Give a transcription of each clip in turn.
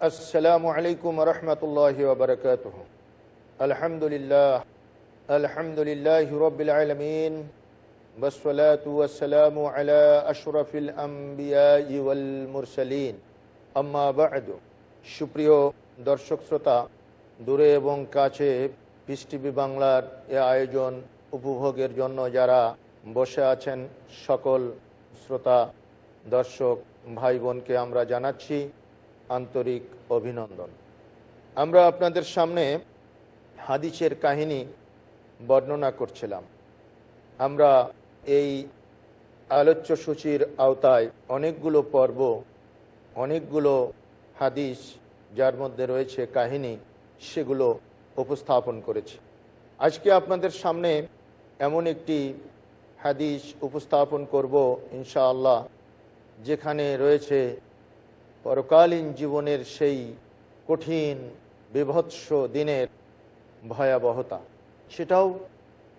السلام عليكم ورحمة الله وبركاته الحمد لله الحمد لله رب العالمين والصلاة والسلام على أشرف الأنبياء والمرسلين أما بعد সুপ্রিয় দর্শক শ্রোতা দূরে এবং কাছে পিস টিভি বাংলার এ আয়োজন উপভোগের জন্য যারা বসে আছেন সকল শ্রোতা দর্শক ভাই বোনকে আমরা জানাচ্ছি আন্তরিক অভিনন্দন। আমরা আপনাদের সামনে হাদিসের কাহিনী বর্ণনা করছিলাম। আমরা এই আলোচ্য সূচির আওতায় অনেকগুলো পর্ব, অনেকগুলো হাদিস যার মধ্যে রয়েছে কাহিনী, সেগুলো উপস্থাপন করেছি। আজকে আপনাদের সামনে এমন একটি হাদিস উপস্থাপন করব ইনশাআল্লাহ, যেখানে রয়েছে পরকালীন জীবনের সেই কঠিন, বিভৎস দিনের ভয়াবহতা। সেটাও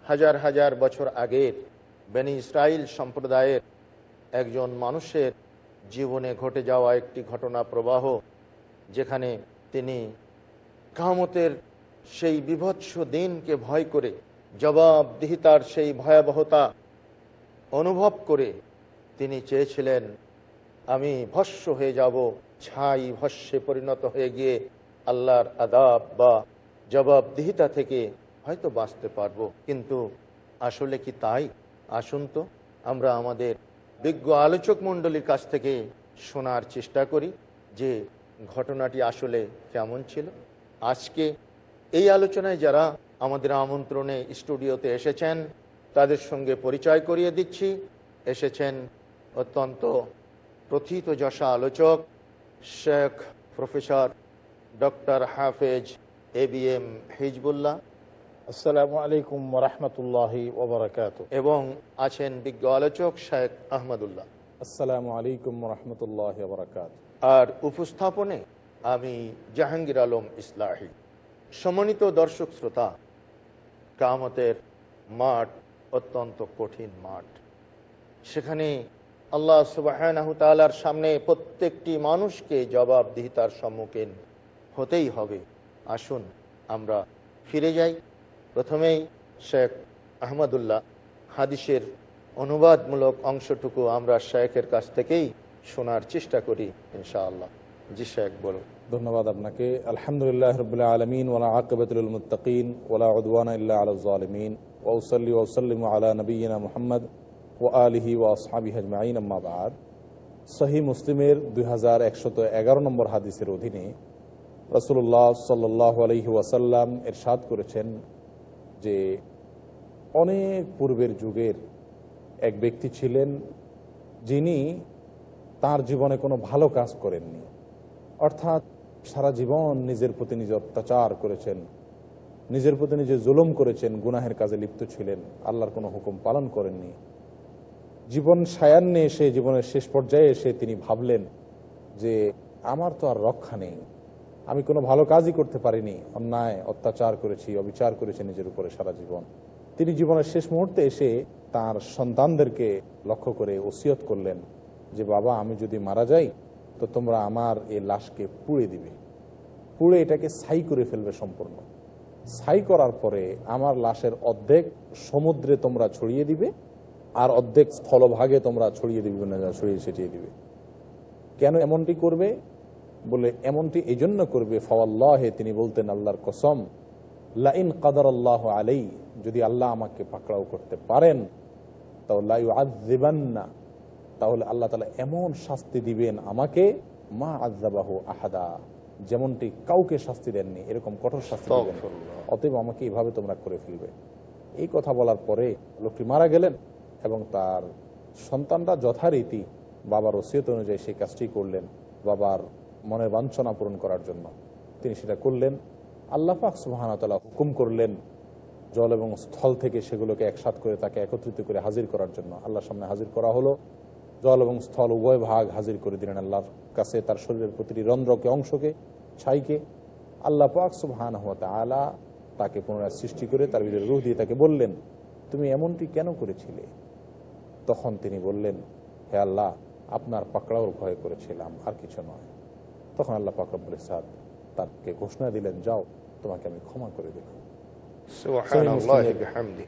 হাজার হাজার বছর আগের বেনি ইসরায়েল সম্প্রদায়ের একজন মানুষের জীবনে ঘটে যাওয়া একটি ঘটনা প্রবাহ, যেখানে তিনি কামতের সেই বিভৎস দিনকে ভয় করে, জবাবদিহিতার সেই ভয়াবহতা অনুভব করে তিনি চেয়েছিলেন আমি ভস্য হয়ে যাব, ছাই ভস্যে পরিণত হয়ে গিয়ে আল্লাহর আদাব বা জবাবদিহিতা থেকে হয়তো বাঁচতে পারব। কিন্তু আসলে কি তাই? আসুন তো, আমরা আমাদের বিজ্ঞ আলোচক মণ্ডলীর কাছ থেকে শোনার চেষ্টা করি যে ঘটনাটি আসলে কেমন ছিল। আজকে এই আলোচনায় যারা আমাদের আমন্ত্রণে স্টুডিওতে এসেছেন, তাদের সঙ্গে পরিচয় করিয়ে দিচ্ছি। এসেছেন অত্যন্ত প্রথিত যশা আলোচক শেখ প্রফেসর ডক্টর হাফেজ এ বি এম হিজবুল্লাহ। আসসালামু আলাইকুম রহমতুল্লাহ ওবরাকাত এবং আছেন বিজ্ঞ আলোচক শেখ আহমদুল্লাহ। আসসালামু আলাইকুম রহমতুল্লাহ ওবরাকাত আর উপস্থাপনে আমি জাহাঙ্গীর আলম ইসলাহি। সমন্বিত দর্শক শ্রোতা কামতের মাঠ অত্যন্ত কঠিন মাঠ। সেখানে আল্লাহ সুবাহর সামনে প্রত্যেকটি মানুষকে জবাবদিহিতার সম্মুখীন হতেই হবে। আসুন আমরা ফিরে যাই। প্রথমেই শেখ আহমদুল্লাহ হাদিসের অনুবাদমূলক অংশটুকু আমরা শেখের কাছ থেকেই শোনার চেষ্টা করি, ইনশাআল্লাহ। জি শেখ, বলুন। ধন্যবাদ আপনাকে। আলহামদুলিল্লাহ আলমিন ওলা আকবতুল মুতাকিন ওলা ইল্লা আলমিন ওসলি ওসলিম আলা নবীনা মোহাম্মদ ও আলিহি ও আসহাবি হজমাইন আম্মাবাদ সহি মুসলিমের দুই হাজার একশত এগারো নম্বর হাদিসের অধীনে রসুল্লাহ সাল্লাহ আলহি ওয়াসাল্লাম এরশাদ করেছেন যে অনেক পূর্বের যুগের এক ব্যক্তি ছিলেন যিনি তার জীবনে কোনো ভালো কাজ করেননি। অর্থাৎ সারা জীবন নিজের প্রতি নিজে অত্যাচার করেছেন, নিজের প্রতি নিজে জুলুম করেছেন, গুনাহের কাজে লিপ্ত ছিলেন, আল্লাহর কোনো হুকুম পালন করেননি। জীবন সায়ান্নে এসে জীবনের শেষ পর্যায়ে এসে তিনি ভাবলেন যে আমার তো আর রক্ষা নেই। আমি কোনো ভালো কাজই করতে পারিনি। অন্যায়, অত্যাচার করেছি, অবিচার করেছি নিজের উপরে সারা জীবন। তিনি জীবনের শেষ মুহূর্তে এসে তার সন্তানদেরকে লক্ষ্য করে ওসিয়ত করলেন যে, বাবা, আমি যদি মারা যাই, তো তোমরা আমার এই লাশকে পুড়ে দিবে। পুড়ে এটাকে ছাই করে ফেলবে সম্পূর্ণ। ছাই করার পরে আমার লাশের অর্ধেক সমুদ্রে তোমরা ছড়িয়ে দিবে আর অর্ধেক স্থলভাগে তোমরা ছড়িয়ে দিবে না ছড়িয়ে ছিটিয়ে দিবে। কেন এমনটি করবে? বলে এমনটি এই জন্য করবে ফওয়াল্লাহে তিনি বলতেন আল্লাহর কসম লাইন কাদার আল্লাহ আলাই যদি আল্লাহ আমাকে পাকড়াও করতে পারেন তাহলে তাহলে আল্লাহ তালা এমন শাস্তি দিবেন আমাকে মা আজাবাহ আহাদা যেমনটি কাউকে শাস্তি দেননি এরকম কঠোর শাস্তি অতএব আমাকে এভাবে তোমরা করে ফেলবে। এই কথা বলার পরে লোকটি মারা গেলেন। এবং তার সন্তানরা যথারীতি বাবার ওসিয়ত অনুযায়ী সেই কাজটি করলেন বাবার মনের বাঞ্ছনা পূরণ করার জন্য। তিনি সেটা করলেন, আল্লাহ পাক সুবাহানতালা হুকুম করলেন জল এবং স্থল থেকে সেগুলোকে একসাথ করে তাকে একত্রিত করে হাজির করার জন্য। আল্লাহর সামনে হাজির করা হলো। জল এবং স্থল উভয় ভাগ হাজির করে দিলেন আল্লাহর কাছে তার শরীরের প্রতিটি রন্ধ্রকে, অংশকে, ছাইকে। আল্লাহ পাক সুবহান আলা তাকে পুনরায় সৃষ্টি করে তার ভিতরে রুহ দিয়ে তাকে বললেন, তুমি এমনটি কেন করেছিলে? তখন তিনি বললেন হে আল্লাহ আপনার পাকড়াওর ভয় করেছিলাম আর কিছু নয়। তখন আল্লাহ পাকবুল সাদ তাকে ঘোষণা দিলেন যাও তোমাকে আমি ক্ষমা করে দিলাম।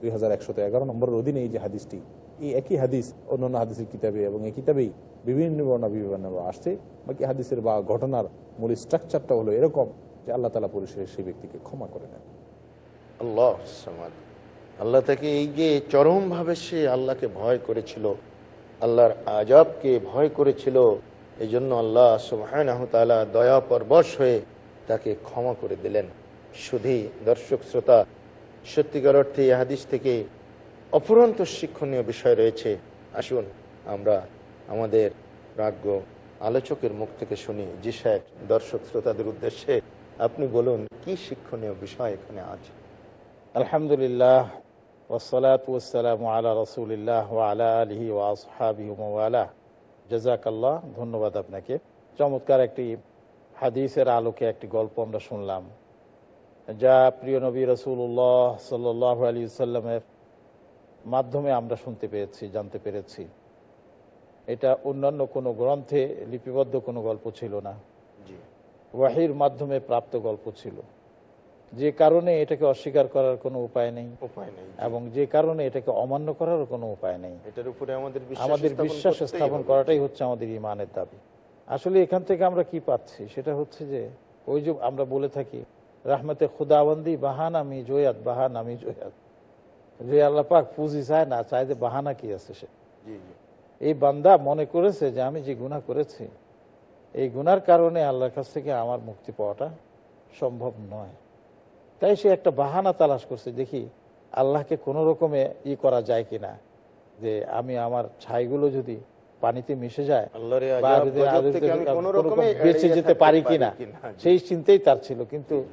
দুই হাজার একশত এগারো নম্বরের অধীনে এই যে হাদিসটি এই একই হাদিস অন্যান্য হাদিসের কিতাবে এবং এই কিতাবেই বিভিন্ন বর্ণা বিভিন্ন আসছে। বাকি হাদিসের বা ঘটনার মূল স্ট্রাকচারটা হলো এরকম যে আল্লাহ তালা সেই ব্যক্তিকে ক্ষমা করে নেন আল্লাহ আল্লাহ তাকে এই যে চরমভাবে সে আল্লাহকে ভয় করেছিল, আল্লাহর আজাবকে ভয় করেছিল এই জন্য আল্লাহ সুবহানাহু তাআলা দয়া পরবশ হয়ে তাকে ক্ষমা করে দিলেন। শুধু দর্শক শ্রোতা, সত্যিকার অর্থে হাদিস থেকে অফুরন্ত শিক্ষণীয় বিষয় রয়েছে। আসুন আমরা আমাদের প্রাজ্ঞ আলোচকের মুখ থেকে শুনি। জি সাহেব, দর্শক শ্রোতাদের উদ্দেশ্যে আপনি বলুন, কি শিক্ষণীয় বিষয় এখানে আছে? আলহামদুলিল্লাহ ওসলাত ওসালাম আলা রসুলিল্লাহ আলা আলহি ওয়াসহাবি ওয়ালা জাজাকাল্লাহ ধন্যবাদ আপনাকে। চমৎকার একটি হাদিসের আলোকে একটি গল্প আমরা শুনলাম যা প্রিয় নবী রসুল্লাহ সাল্লাহ আলী সাল্লামের মাধ্যমে আমরা শুনতে পেরেছি জানতে পেরেছি। এটা অন্যান্য কোনো গ্রন্থে লিপিবদ্ধ কোনো গল্প ছিল না। জি। ওয়াহির মাধ্যমে প্রাপ্ত গল্প ছিল। যে কারণে এটাকে অস্বীকার করার কোনো উপায় নেই। উপায় নেই। এবং যে কারণে এটাকে অমান্য করারও কোনো উপায় নেই। এটার উপরে আমাদের বিশ্বাস আমাদের স্থাপন বিশ্বাস স্থাপন করাটাই হচ্ছে আমাদের ইমানের দাবি। আসলে এখান থেকে আমরা কি পাচ্ছি? সেটা হচ্ছে যে ওই যে আমরা বলে থাকি রাহমাতে খুদাবন্দি বাহান আমি জয়াত বাহান আমি জয়াত। যে আল্লাহ পাক পুঁজি চায় না চায় যে বাহানা কি আছে সে। জি জি। এই বান্দা মনে করেছে যে আমি যে গুনাহ করেছি এই গুনার কারণে আল্লাহর কাছ থেকে আমার মুক্তি পাওয়াটা সম্ভব নয়। তাই সে একটা বাহানা তালাশ করছে দেখি আল্লাহকে কোনো রকমে ই করা যায় কিনা যে আমি আমার ছাইগুলো যদি পানিতে মিশে যায় বেঁচে যেতে পারি কিনা সেই চিন্তাই তার ছিল। কিন্তু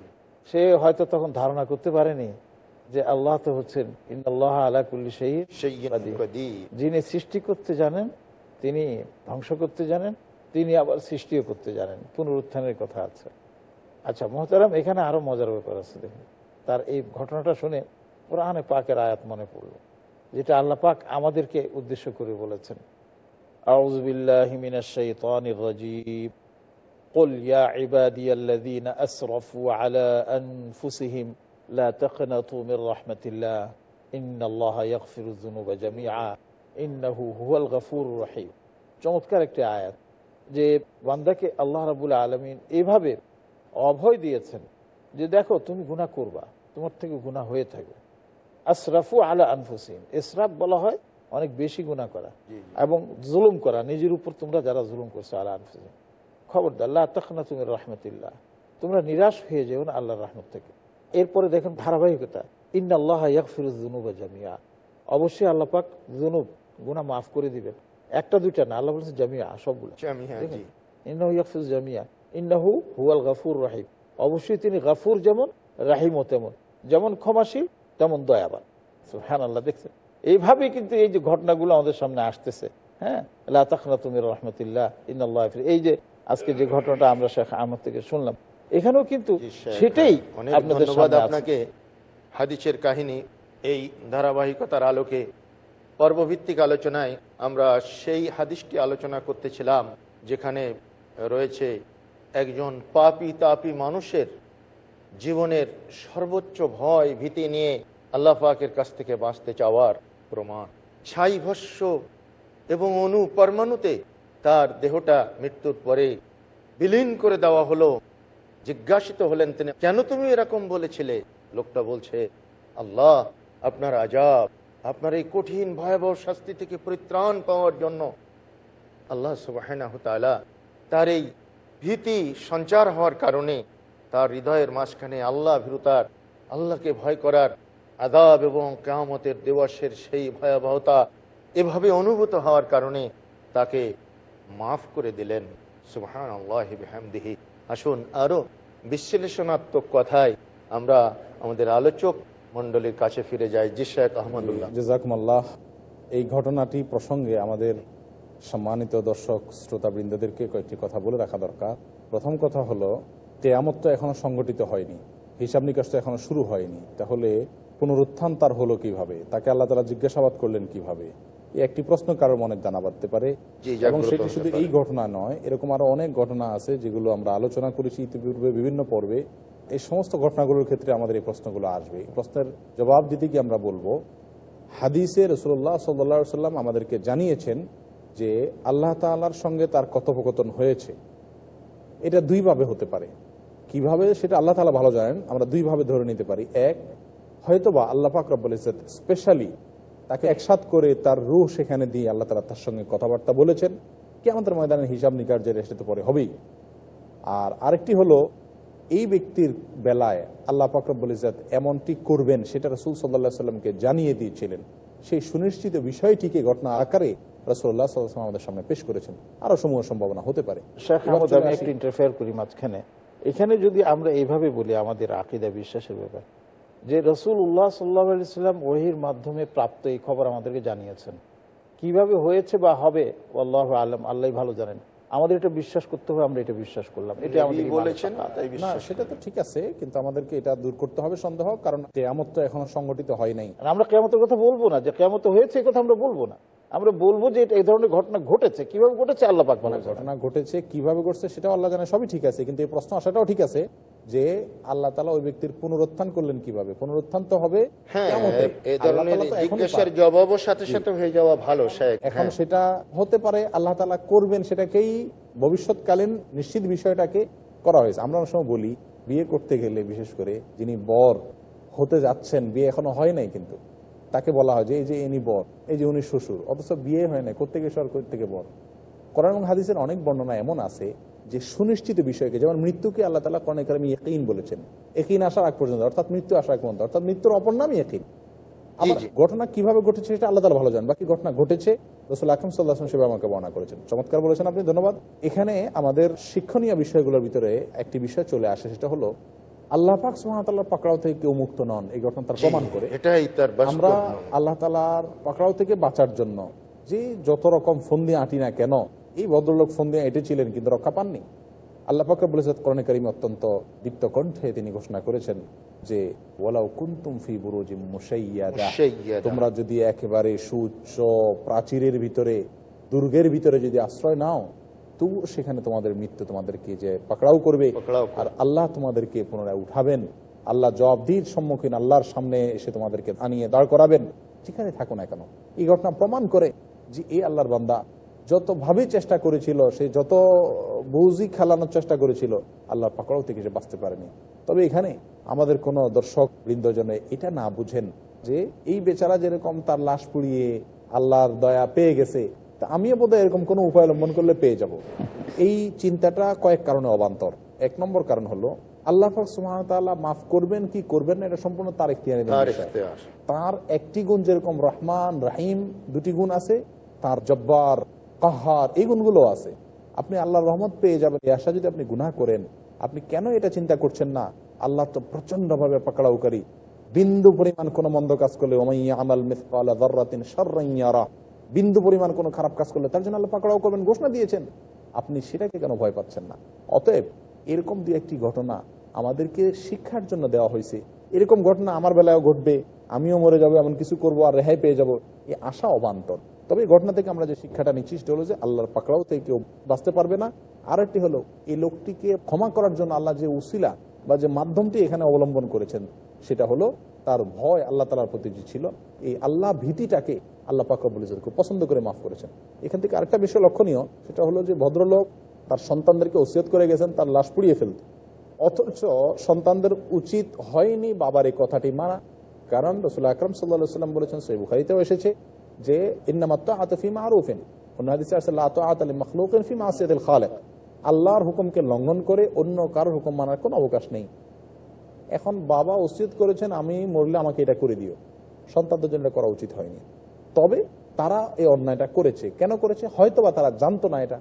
সে হয়তো তখন ধারণা করতে পারেনি যে আল্লাহ তো হচ্ছেন ইন্দাল্লাহ যিনি সৃষ্টি করতে জানেন তিনি ধ্বংস করতে জানেন তিনি আবার সৃষ্টিও করতে জানেন। পুনরুত্থানের কথা আছে। আচ্ছা মোহতারাম এখানে আরো মজার ব্যাপার আছে দেখুন তার এই ঘটনাটা শুনে কোরআনে পাকের আয়াত মনে পড়লো যেটা আল্লাহ পাক আমাদেরকে উদ্দেশ্য করে বলেছেন أعوذ بالله من الشيطان الرجيم قل يا عبادي الذين أسرفوا على أنفسهم لا تقنطوا من رحمة الله إن الله يغفر الذنوب جميعا إنه هو الغفور الرحيم চমৎকার একটি আয়াত যে বান্দাকে আল্লাহ রাবুল আলমিন এইভাবে অভয় দিয়েছেন যে দেখো তুমি গুনাহ করবা তোমার থেকে গুনাহ হয়ে থাকবে। আশরাফু আলা আনফুসিম ইসরাফ বলা হয় অনেক বেশি গুনাহ করা এবং জুলুম করা। নিজের উপর তোমরা যারা জুলুম করছ আলা আনফুসিম খবরদার আল্লাহ তখনা তুমি রহমতুল্লাহ। তোমরা নিরাশ হয়ে যেও না আল্লাহর রহমত থেকে। এরপরে দেখেন ধারাবাহিকতা। ইন্না আল্লাহ ইয়াকফিরুজুনুবা জামিয়া অবশ্যই আল্লাহ পাক জুনুব গুনাহ মাফ করে দিবেন। একটা দুইটা না আল্লাহ বলেছে জামিয়া সবগুলো। জামিয়া। ইন্নাহু হুয়াল গাফুর রাহিম। অবশ্যই তিনি গাফুর যেমন রাহিমও তেমন। যেমন ক্ষমাশীল তেমন দয়াবান। হ্যাঁ আল্লাহ দেখছেন? এইভাবেই কিন্তু এই যে ঘটনাগুলো আমাদের সামনে আসতেছে হ্যাঁ? আল্লাহ তাখনা তুমি রহমতুল্লাহ ইন্নআল্লাহ এই যে আজকে যে ঘটনাটা আমরা শেখ আহমদ থেকে শুনলাম এখানেও কিন্তু সেটাই আপনাদের ধন্যবাদ আপনাকে। হাদিসের কাহিনী এই ধারাবাহিকতার আলোকে পর্বভিত্তিক আলোচনায় আমরা সেই হাদিসটি আলোচনা করতেছিলাম যেখানে রয়েছে একজন পাপি তাপি মানুষের জীবনের সর্বোচ্চ ভয়, ভীতি নিয়ে আল্লাহ পাকের কাছ থেকে বাঁচতে চাওয়ার প্রমাণ। ছাই ভস্য এবং অনু পরমাণুতে তার দেহটা মৃত্যুর পরে বিলীন করে দেওয়া হলো। জিজ্ঞাসিত হলেন তিনি, কেন তুমি এরকম বলেছিলে? লোকটা বলছে, আল্লাহ, আপনার আজাব, আপনার এই কঠিন, ভয়াবহ শাস্তি থেকে পরিত্রাণ পাওয়ার জন্য আল্লাহ সুবাহ তার এই ভীতি সঞ্চার হওয়ার কারণে তার হৃদয়ের মাঝখানে আল্লাহ ভীরুতার, আল্লাহকে ভয় করার আদাব এবং কেয়ামতের দিবসের সেই ভয়াবহতা এভাবে অনুভূত হওয়ার কারণে তাকে মাফ করে দিলেন। সুবহান আল্লাহ বিহামদিহি। আসুন আরও বিশ্লেষণাত্মক কথায় আমরা আমাদের আলোচক মন্ডলীর কাছে ফিরে যাই। জি শেখ আহমদুল্লাহ। জাজাকুমাল্লাহ। এই ঘটনাটি প্রসঙ্গে আমাদের সম্মানিত দর্শক শ্রোতাবৃন্দদেরকে কয়েকটি কথা বলে রাখা দরকার। প্রথম কথা হলো কেয়ামত তো এখনও সংগঠিত হয়নি। হিসাব নিকাশ তো এখনও শুরু হয়নি। তাহলে পুনরুত্থান তার হলো কীভাবে? তাকে আল্লাহ তালা জিজ্ঞাসাবাদ করলেন কীভাবে? একটি প্রশ্ন কারোর মনে জানা বাঁধতে পারে। এবং সেটি শুধু এই ঘটনা নয় এরকম আরও অনেক ঘটনা আছে যেগুলো আমরা আলোচনা করেছি ইতিপূর্বে বিভিন্ন পর্বে। এই সমস্ত ঘটনাগুলোর ক্ষেত্রে আমাদের এই প্রশ্নগুলো আসবে। এই প্রশ্নের জবাব দিতে গিয়ে আমরা বলব হাদিসে রসুল্লাহ সাল্লা সাল্লাম আমাদেরকে জানিয়েছেন যে আল্লাহ তাআলার সঙ্গে তার কথোপকথন হয়েছে। এটা দুইভাবে হতে পারে। কীভাবে? সেটা আল্লাহ তালা ভালো জানেন। আমরা দুইভাবে ধরে নিতে পারি। এক, হয়তোবা আল্লাহ পাক রব্বুল স্পেশালি তাকে একসাথ করে তার রুহ সেখানে দিয়ে আল্লাহ তালা তার সঙ্গে কথাবার্তা বলেছেন। কি আমাদের ময়দানের হিসাব নিকার যে সেটা পরে হবেই। আর আরেকটি হলো, এই ব্যক্তির বেলায় আল্লাহ পাকরবুল ইজাত এমনটি করবেন, সেটা রসুল সাল্লাহ সাল্লামকে জানিয়ে দিয়েছিলেন। সেই সুনিশ্চিত বিষয়টিকে ঘটনা আকারে রসুল্লাহ সাল্লাম আমাদের সামনে পেশ করেছেন। আরও সমূহ সম্ভাবনা হতে পারে। শেখ এবার আহমদ চলে আমি একটু ইন্টারফেয়ার করি মাঝখানে। এখানে যদি আমরা এইভাবে বলি আমাদের আকিদা বিশ্বাসের ব্যাপার যে রসুল উল্লাহ সাল্লাহ সাল্লাম ওহির মাধ্যমে প্রাপ্ত এই খবর আমাদেরকে জানিয়েছেন। কীভাবে হয়েছে বা হবে আল্লাহ আলম আল্লাহ ভালো জানেন। আমাদের এটা বিশ্বাস করতে হবে আমরা এটা বিশ্বাস করলাম। এটা আমাদের বলেছেন না সেটা তো ঠিক আছে কিন্তু আমাদেরকে এটা দূর করতে হবে সন্দেহ কারণ কেয়ামত তো এখনও সংগঠিত হয় নাই। আমরা কেমতের কথা বলব না যে কেমত হয়েছে এই কথা আমরা বলব না। আমরা বলব যে এই ধরনের ঘটনা ঘটেছে। কীভাবে ঘটেছে? আল্লাহ পাক ঘটনা ঘটেছে কীভাবে ঘটছে সেটাও আল্লাহ জানে সবই ঠিক আছে। কিন্তু এই প্রশ্ন আসাটাও ঠিক আছে যে আল্লাহ তালা ওই ব্যক্তির পুনরুত্থান করলেন কীভাবে? পুনরুত্থান তো হবে হ্যাঁ এখন হ্যাঁ। সেটা হতে পারে আল্লাহ তালা করবেন সেটাকেই ভবিষ্যৎকালীন নিশ্চিত বিষয়টাকে করা হয়েছে। আমরা অনেক সময় বলি বিয়ে করতে গেলে বিশেষ করে যিনি বর হতে যাচ্ছেন বিয়ে এখনও হয় নাই কিন্তু। তাকে বলা হয় যে এই যে ইনি বর এই যে উনি শ্বশুর অথচ বিয়ে হয় নাই করতে গিয়ে সর থেকে বর? কোরআন এবং হাদিসের অনেক বর্ণনা এমন আছে যে সুনিশ্চিত বিষয়কে যেমন মৃত্যুকে আল্লাহ তালা কোরআন কালামে ইকিন বলেছেন। একিন আসার আগ পর্যন্ত অর্থাৎ মৃত্যু আসার আগ পর্যন্ত অর্থাৎ মৃত্যুর অপর নামই একিন আবার ঘটনা কীভাবে ঘটেছে সেটা আল্লাহ তালা ভালো জান বাকি ঘটনা ঘটেছে রসুল আকরম সাল্লাহ সেবা আমাকে বর্ণনা করেছেন। চমৎকার বলেছেন আপনি ধন্যবাদ। এখানে আমাদের শিক্ষণীয় বিষয়গুলোর ভিতরে একটি বিষয় চলে আসে সেটা হলো আল্লাহ পাক সুহামতাল্লাহ পাকড়াও থেকে কেউ মুক্ত নন এই ঘটনা তার প্রমাণ করে এটাই তার আমরা। আল্লাহ তালার পাকড়াও থেকে বাঁচার জন্য যে যত রকম ফন্দি আঁটি না কেন এই ভদ্রলোক ফন্দি এঁটেছিলেন কিন্তু রক্ষা পাননি আল্লাহ পাকে বলেছে করণে করিম অত্যন্ত দীপ্ত কণ্ঠে তিনি ঘোষণা করেছেন যে ওয়ালাউ কুন্তুম ফি বুরুজি মুশাইয়াদা। তোমরা যদি একেবারে সুউচ্চ প্রাচীরের ভিতরে দুর্গের ভিতরে যদি আশ্রয় নাও তবু সেখানে তোমাদের মৃত্যু তোমাদেরকে যে পাকড়াও করবে। আর আল্লাহ তোমাদেরকে পুনরায় উঠাবেন। আল্লাহ জবাবদির সম্মুখীন আল্লাহর সামনে এসে তোমাদেরকে আনিয়ে দাঁড় করাবেন। যেখানে থাকো না কেন? এই ঘটনা প্রমাণ করে যে এই আল্লাহর বান্দা যত ভাবে চেষ্টা করেছিল সে যত বুঝি খেলানোর চেষ্টা করেছিল আল্লাহর পাকড়াও থেকে সে বাঁচতে পারেনি। তবে এখানে আমাদের কোন দর্শক বৃন্দজনে এটা না বুঝেন যে এই বেচারা যেরকম তার লাশ পুড়িয়ে আল্লাহর দয়া পেয়ে গেছে তা আমিও বোধহয় এরকম কোনো উপায় অবলম্বন করলে পেয়ে যাব। এই চিন্তাটা কয়েক কারণে অবান্তর। এক নম্বর কারণ হলো আল্লাহ মাফ করবেন কি করবেন না এটা সম্পূর্ণ তার তার একটি গুণ যেরকম রহমান রাহিম দুটি গুণ আছে তার জব্বার কাহার এই গুণগুলো আছে। আপনি আল্লাহর রহমত পেয়ে যাবেন। এই আশা যদি আপনি গুনাহ করেন আপনি কেন এটা চিন্তা করছেন না? আল্লাহ তো প্রচণ্ড ভাবে পাকড়াউকারী। বিন্দু পরিমাণ কোন মন্দ কাজ করলে আমাল মিসকালা বিন্দু পরিমাণ কোনো খারাপ কাজ করলে তার জন্য আল্লাহ পাকড়াও করবেন, ঘোষণা দিয়েছেন। আপনি সেটাকে কেন ভয় পাচ্ছেন না? অতএব এরকম দু একটি ঘটনা আমাদেরকে শিক্ষার জন্য দেওয়া হয়েছে। এরকম ঘটনা আমার বেলায়ও ঘটবে, আমিও মরে যাব, এমন কিছু করব আর রেহাই পেয়ে যাব এই আশা অবান্তর। তবে ঘটনা থেকে আমরা যে শিক্ষাটা নিচ্ছি সেটা হলো যে আল্লাহর পাকড়াও থেকে কেউ বাঁচতে পারবে না। আর একটি হলো এই লোকটিকে ক্ষমা করার জন্য আল্লাহ যে উসিলা বা যে মাধ্যমটি এখানে অবলম্বন করেছেন, সেটা হলো তার ভয় আল্লাহ তালার প্রতি যে ছিল, এই আল্লাহ ভীতিটাকে আল্লাহ পাকবুল খুব পছন্দ করে মাফ করেছেন। এখান থেকে আরেকটা বিষয় লক্ষণীয়, সেটা হলো যে ভদ্রলোক তার সন্তানদেরকে ওসিয়ত করে গেছেন, তার লাশ পুড়িয়ে ফেলতে। অথচ সন্তানদের উচিত হয়নি বাবার এই কথাটি মানা। কারণ রসুল আকরম সাল্লা সাল্লাম বলেছেন সই বুখারিতেও এসেছে যে ইন্নামাত্ত আতফি মারুফিন। আল্লাহর হুকুমকে লঙ্ঘন করে অন্য কারোর হুকুম মানার কোনো অবকাশ নেই। এখন বাবা উচিত করেছেন, আমি মরলে আমাকে এটা করে দিও। সন্তানদের জন্য করা উচিত হয়নি। তবে তারা এই অন্যায়টা করেছে। কেন করেছে? হয়তোবা তারা জানতো না এটা।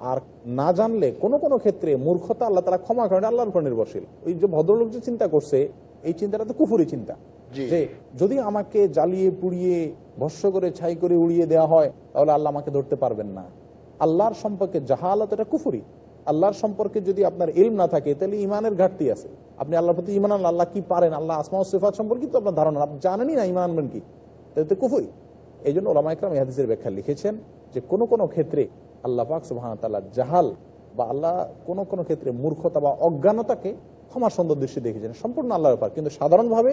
আর না জানলে কোনো কোনো ক্ষেত্রে মূর্খতা আল্লাহ তারা ক্ষমা করেন আল্লাহর উপর নির্ভরশীল। ওই যে ভদ্রলোক যে চিন্তা করছে এই চিন্তাটা তো কুফুরি চিন্তা। যে যদি আমাকে জ্বালিয়ে পুড়িয়ে ভস্য করে ছাই করে উড়িয়ে দেওয়া হয় তাহলে আল্লাহ আমাকে ধরতে পারবেন না। আল্লাহর সম্পর্কে জাহালত এটা কুফুরি। আল্লাহর সম্পর্কে যদি আপনার ইলম না থাকে তাহলে ইমানের ঘাটতি আছে। আপনি আল্লাহর প্রতি ইমান আল্লাহ কি পারেন? আল্লাহ আসমা সেফাত সিফাত সম্পর্কে তো আপনার ধারণা। আপনি জানেনই না ইমান আনবেন কি। তাহলে তো কুফুরি। এই জন্য ওলামাইকরাম ইহাদিসের ব্যাখ্যা লিখেছেন যে কোনো কোনো ক্ষেত্রে আল্লাহ পাক সুবাহ তাল্লাহ জাহাল বা আল্লাহ কোনো কোনো ক্ষেত্রে মূর্খতা বা অজ্ঞানতাকে ক্ষমার সুন্দর দৃষ্টি দেখেছেন সম্পূর্ণ আল্লাহর ব্যাপার। কিন্তু সাধারণভাবে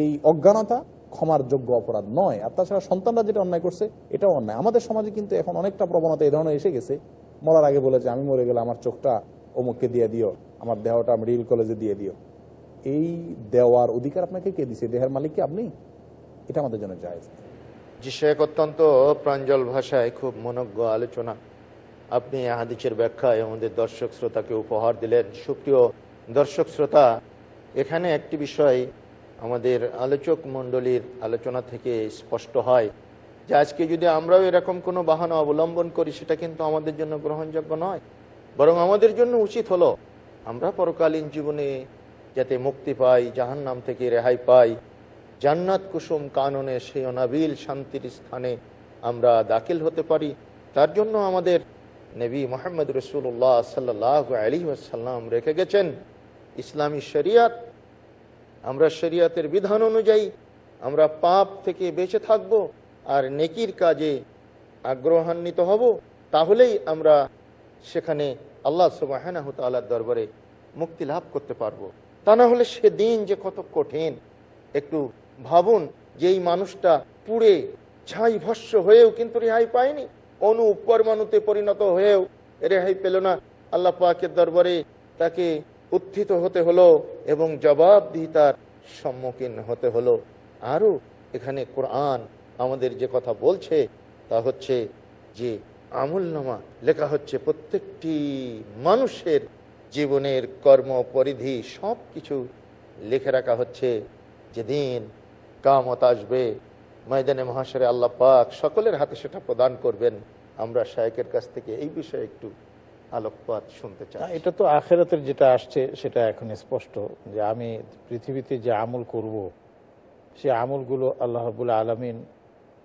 এই অজ্ঞানতা ক্ষমার যোগ্য অপরাধ নয়। আর তাছাড়া সন্তানরা যেটা অন্যায় করছে, এটাও অন্যায়। আমাদের সমাজে কিন্তু এখন অনেকটা প্রবণতা এই ধরনের এসে গেছে। মরার আগে বলে যে আমি মরে গেলে আমার চোখটা অমুককে দিয়ে দিও, আমার দেহটা রিল কলেজে দিয়ে দিও। এই দেওয়ার অধিকার আপনাকে কে দিছে? দেহের মালিক কি আপনি? এটা আমাদের জন্য জায়েজ। জি শেখ অত্যন্ত প্রাঞ্জল ভাষায় খুব মনজ্ঞ আলোচনা। আপনি হাদিসের ব্যাখ্যায় আমাদের দর্শক শ্রোতাকে উপহার দিলেন। সুপ্রিয় দর্শক শ্রোতা, এখানে একটি বিষয় আমাদের আলোচক মণ্ডলীর আলোচনা থেকে স্পষ্ট হয় যে আজকে যদি আমরাও এরকম কোনো বাহানা অবলম্বন করি, সেটা কিন্তু আমাদের জন্য গ্রহণযোগ্য নয়। বরং আমাদের জন্য উচিত হলো, আমরা পরকালীন জীবনে যাতে মুক্তি পাই, জাহান্নাম থেকে রেহাই পাই জান্নাত কুসুম কাননে সেই অনাবিল শান্তির স্থানে আমরা দাখিল হতে পারি। তার জন্য আমাদের নবী মোহাম্মদ রসুল্লাহ সাল্লাহ আলী আসাল্লাম রেখে গেছেন, ইসলামী শরিয়াত। আমরা শরিয়াতের বিধান অনুযায়ী আমরা পাপ থেকে বেঁচে থাকব আর নেকির কাজে আগ্রহান্বিত হব। তাহলেই আমরা সেখানে আল্লাহ সুবাহ দরবারে মুক্তি লাভ করতে পারব। তা না হলে সেদিন যে কত কঠিন, একটু ভাবুন যে এই মানুষটা পুড়ে ছাই ভস্য হয়েও কিন্তু রেহাই পায়নি, অনু পরমাণুতে পরিণত হয়েও রেহাই পেল না। আল্লাহ পাকের দরবারে তাকে উত্থিত হতে হলো এবং জবাবদিহিতার সম্মুখীন হতে হলো। আরও এখানে কোরআন আমাদের যে কথা বলছে, তা হচ্ছে যে আমুলনামা লেখা হচ্ছে প্রত্যেকটি মানুষের জীবনের কর্ম পরিধি সব কিছু লিখে রাখা হচ্ছে। যেদিন কামত আসবে ময়দানে মহাশরে আল্লাহ পাক সকলের হাতে সেটা প্রদান করবেন। আমরা শায়কের কাছ থেকে এই বিষয়ে একটু আলোকপাত শুনতে চাই। এটা তো আখেরাতের যেটা আসছে সেটা এখন স্পষ্ট যে আমি পৃথিবীতে যে আমল করব সে আমলগুলো আল্লাহ রবুল্লা আলমিন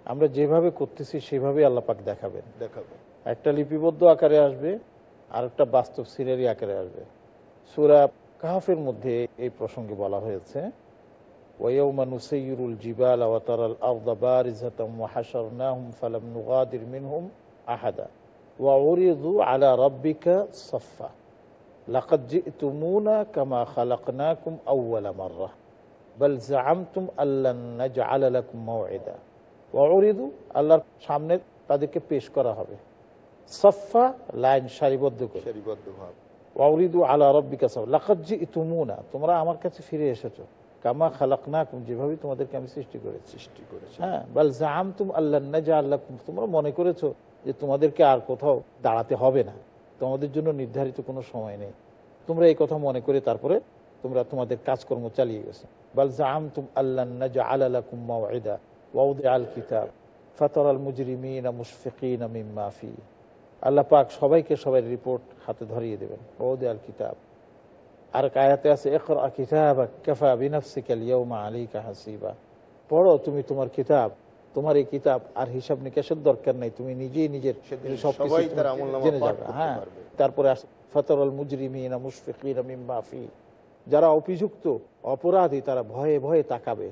আমরা যেভাবে করতেছি সেভাবেই আল্লাহ পাক দেখাবেন। দেখাবো একটা লিপিবদ্ধ আকারে আসবে আর একটা বাস্তব সিনারি আকারে আসবে। সুরা কাহাফের মধ্যে এই প্রসঙ্গে বলা হয়েছে ويوم نسير الجبال وترى الأرض بارزة وحشرناهم فلم نغادر منهم أحدا وعرضوا على ربك صفا لقد جئتمونا كما خلقناكم أول مرة بل زعمتم أن لن نجعل لكم موعدا وعرضوا আল্লাহর সামনে তাদেরকে পেশ করা হবে সফা লাইন সারিবদ্ধ করে সারিবদ্ধ ভাব ওয়াউরিদু আলা রব্বিকা সাফা লাকাদ জিতুমুনা তোমরা আমার কাছে ফিরে এসেছো কামা খালাকনাকুম যেভাবে তোমাদেরকে আমি সৃষ্টি করেছি। সৃষ্টি করেছে। হ্যাঁ বল বাল জাআমতুম আল্লাহ নাজা আল্লাহ তোমরা মনে করেছ যে তোমাদেরকে আর কোথাও দাঁড়াতে হবে না। তোমাদের জন্য নির্ধারিত কোনো সময় নেই। তোমরা এই কথা মনে করে তারপরে তোমরা তোমাদের কাজকর্ম চালিয়ে গেছো। বাল জাআমতুম আল্লাহ নাজা আলালাকুম মাওইদা ওয়াউদ আল কিতাব ফাতর আল মুজরিমিন মুশফিকিন মিম্মা ফি আল্লাহ পাক সবাইকে সবাই রিপোর্ট হাতে ধরিয়ে দেবেন। ওয়াউদ আল কিতাব। আর এক আয়াতে আছে কাফা আলাইকা হাসিবা। পড়ো তুমি তোমার কিতাব। তোমার এই কিতাব আর হিসাব নিকাশের দরকার নাই। তুমি নিজেই নিজের জেনে যাবে। হ্যাঁ। তারপরে ফতরল মুজরিমিন মুশফিকিন যারা অভিযুক্ত অপরাধী তারা ভয়ে ভয়ে তাকাবে।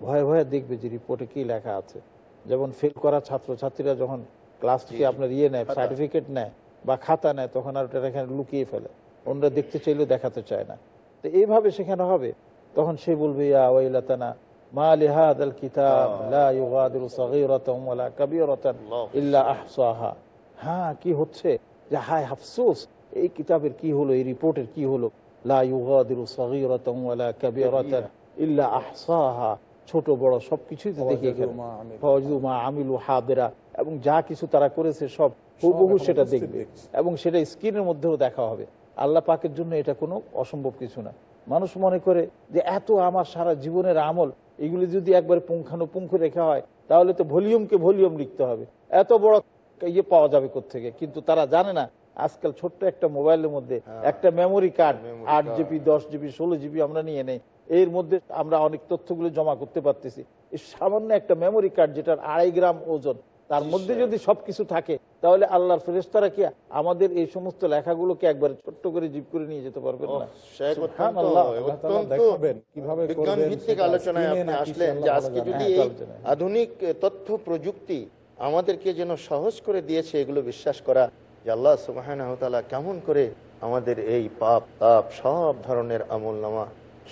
ভয়ে ভয়ে দেখবে যে রিপোর্টে কি লেখা আছে। যেমন ফেল করা ছাত্র ছাত্রীরা যখন ক্লাস থেকে আপনার ইয়ে নেয় সার্টিফিকেট নেয় বা খাতা নেয় তখন আর ওটা এখানে লুকিয়ে ফেলে। অন্যরা দেখতে চাইলেও দেখাতে চায় না। তো এইভাবে সেখানে হবে। তখন সে বলবে ইয়া ওয়াইলাতানা মা লিহাদাল কিতাব লা ইউগাদিরু সাগীরাতান ওয়ালা কাবীরাতান ইল্লা আহসাহা। হ্যাঁ কি হচ্ছে? যে হায় আফসোস! এই কিতাবের কি হলো? এই রিপোর্টের কি হলো? লা ইউগাদিরু সাগীরাতান ওয়ালা কাবীরাতান ইল্লা আহসাহা। ছোট বড় সবকিছুই তো দেখি মা আমিলু। ফওয়াজদু মা আমিলু হাদিরা। এবং যা কিছু তারা করেছে সব হুবহু সেটা দেখবে। এবং সেটা স্ক্রিনের মধ্যেও দেখা হবে। আল্লাহ পাকের জন্য এটা কোনো অসম্ভব কিছু না। মানুষ মনে করে যে এত আমার সারা জীবনের আমল এগুলি যদি একবার পুঙ্খানুপুঙ্খ রেখা হয় তাহলে তো ভলিউমকে ভলিউম লিখতে হবে। এত বড় ইয়ে পাওয়া যাবে থেকে কিন্তু তারা জানে না আজকাল ছোট্ট একটা মোবাইলের মধ্যে একটা মেমোরি কার্ড আট জিবি দশ জিবি ষোলো জিবি আমরা নিয়ে নেই। এর মধ্যে আমরা অনেক তথ্যগুলো জমা করতে পারতেছি। এই সামান্য একটা মেমোরি কার্ড যেটার আড়াই গ্রাম ওজন তার মধ্যে যদি সবকিছু থাকে তাহলে আল্লাহর ফেরেস্তারা কি আমাদের এই সমস্ত লেখাগুলোকে একবার ছোট্ট করে জিপ করে নিয়ে যেতে পারবেন না শেখ অত্যন্ত সুবহানাল্লাহ, আল্লাহ তাআলা অত্যন্ত দেখাবেন কীভাবে বিজ্ঞান করবেন ভিত্তিক আলোচনায় আপনি আসলেন যে আজকে যদি জানেন। এই আলোচনায়। আধুনিক তথ্য প্রযুক্তি আমাদেরকে যেন সহজ করে দিয়েছে এগুলো বিশ্বাস করা যে আল্লাহ সুবহানাহু কেমন করে আমাদের এই পাপ তাপ সব ধরনের আমল নামা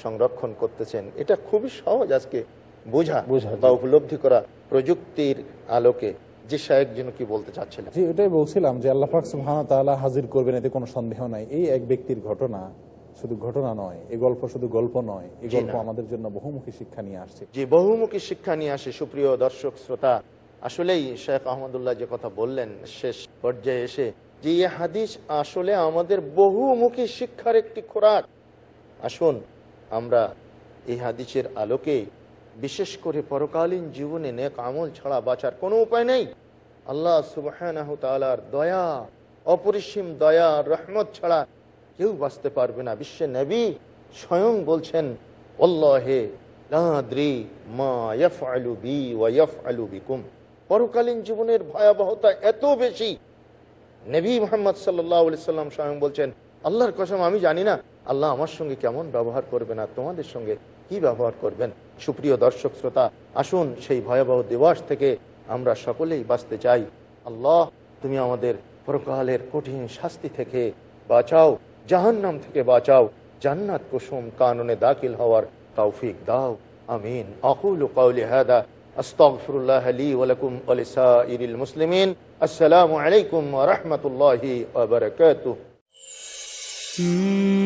সংরক্ষণ করতেছেন এটা খুবই সহজ আজকে বোঝা বোঝা। বা উপলব্ধি করা প্রযুক্তির আলোকে। যে শায়েক যেন কি বলতে চাচ্ছিলেন? জি এটাই বলছিলাম যে আল্লাহ পাক সুবহানাহু তাআলা হাজির করবেন এতে কোনো সন্দেহ নাই। এই এক ব্যক্তির ঘটনা শুধু ঘটনা নয় এই গল্প শুধু গল্প নয় এই গল্প আমাদের জন্য বহুমুখী শিক্ষা নিয়ে আসছে। যে বহুমুখী শিক্ষা নিয়ে আসে সুপ্রিয় দর্শক শ্রোতা। আসলেই শেখ আহমদুল্লাহ যে কথা বললেন শেষ পর্যায়ে এসে যে এই হাদিস আসলে আমাদের বহুমুখী শিক্ষার একটি খোরাক। আসুন আমরা এই হাদিসের আলোকে বিশেষ করে পরকালীন জীবনে নেক আমল ছাড়া বাঁচার কোনো উপায় নেই। আল্লাহ সুবাহ দয়া, অপরিসীম দয়া, রহমত ছাড়া কেউ বাঁচতে পারবে না। বিশ্বে নবী স্বয়ং বলছেন পরকালীন জীবনের ভয়াবহতা এত বেশি। নবী মোহাম্মদ সাল্লাম স্বয়ং বলছেন, আল্লাহর কসম আমি জানি না, আল্লাহ আমার সঙ্গে কেমন ব্যবহার করবেন না, তোমাদের সঙ্গে কি ব্যবহার করবেন? সুপ্রিয় দর্শক শ্রোতা, আসুন সেই ভয়াবহ দিবস থেকে আমরা সকলেই বাঁচতে চাই। আল্লাহ, তুমি আমাদের প্রকালের কঠিন শাস্তি থেকে বাঁচাও, জাহান্নাম থেকে বাঁচাও, জান্নাত কুসুম কাননে দাখিল হওয়ার তৌফিক দাও। আমিন। আকুল কাউলি হাদা আস্তফরুল্লাহ আলী মুসলিমিন। আসসালামু আলাইকুম রহমতুল্লাহি আবরকাত হুম